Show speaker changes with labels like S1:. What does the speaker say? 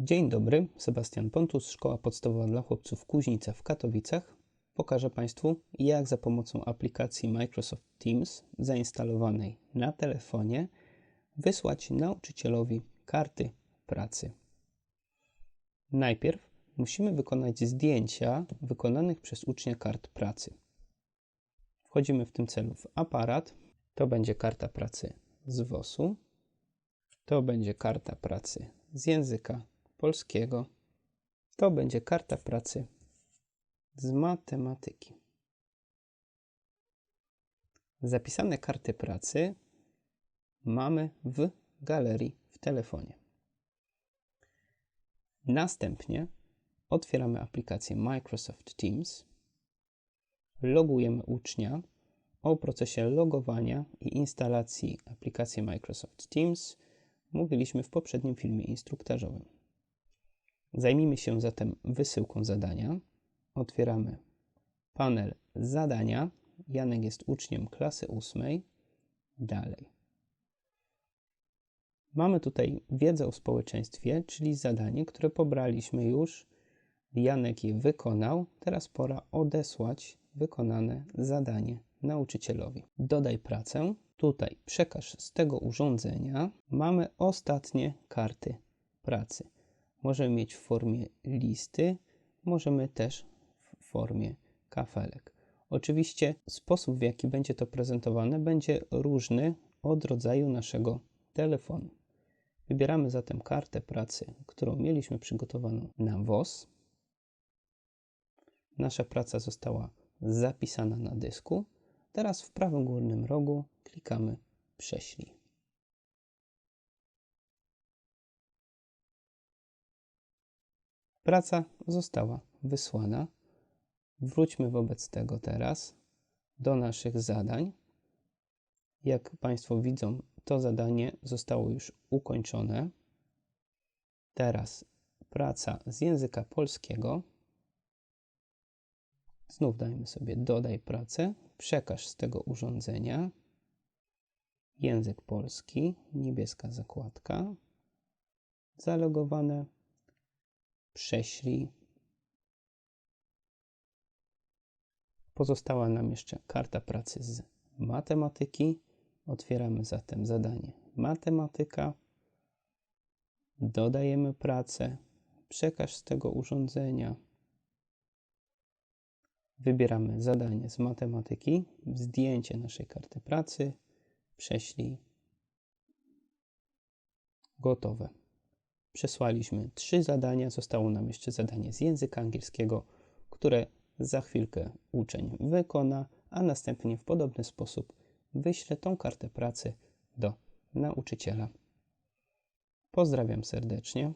S1: Dzień dobry, Sebastian Pontus, Szkoła Podstawowa dla Chłopców Kuźnica w Katowicach. Pokażę Państwu, jak za pomocą aplikacji Microsoft Teams zainstalowanej na telefonie wysłać nauczycielowi karty pracy. Najpierw musimy wykonać zdjęcia wykonanych przez ucznia kart pracy. Wchodzimy w tym celu w aparat. To będzie karta pracy z WOS-u. To będzie karta pracy z języka polskiego. To będzie karta pracy z matematyki. Zapisane karty pracy mamy w galerii w telefonie. Następnie otwieramy aplikację Microsoft Teams, logujemy ucznia. O procesie logowania i instalacji aplikacji Microsoft Teams mówiliśmy w poprzednim filmie instruktażowym. Zajmijmy się zatem wysyłką zadania. Otwieramy panel zadania. Janek jest uczniem klasy ósmej. Dalej. Mamy tutaj wiedzę o społeczeństwie, czyli zadanie, które pobraliśmy już. Janek je wykonał. Teraz pora odesłać wykonane zadanie nauczycielowi. Dodaj pracę. Tutaj przekaż z tego urządzenia. Mamy ostatnie karty pracy. Możemy mieć w formie listy, możemy też w formie kafelek. Oczywiście sposób, w jaki będzie to prezentowane, będzie różny od rodzaju naszego telefonu. Wybieramy zatem kartę pracy, którą mieliśmy przygotowaną na WOS. Nasza praca została zapisana na dysku. Teraz w prawym górnym rogu klikamy Prześlij. Praca została wysłana. Wróćmy wobec tego teraz do naszych zadań. Jak Państwo widzą, to zadanie zostało już ukończone. Teraz praca z języka polskiego. Znów dajmy sobie dodaj pracę, przekaż z tego urządzenia. Język polski, niebieska zakładka, zalogowane prześlij. Pozostała nam jeszcze karta pracy z matematyki. Otwieramy zatem zadanie matematyka. Dodajemy pracę. Przekaż z tego urządzenia. Wybieramy zadanie z matematyki, zdjęcie naszej karty pracy, prześlij. Gotowe. Przesłaliśmy trzy zadania, zostało nam jeszcze zadanie z języka angielskiego, które za chwilkę uczeń wykona, a następnie w podobny sposób wyślę tą kartę pracy do nauczyciela. Pozdrawiam serdecznie.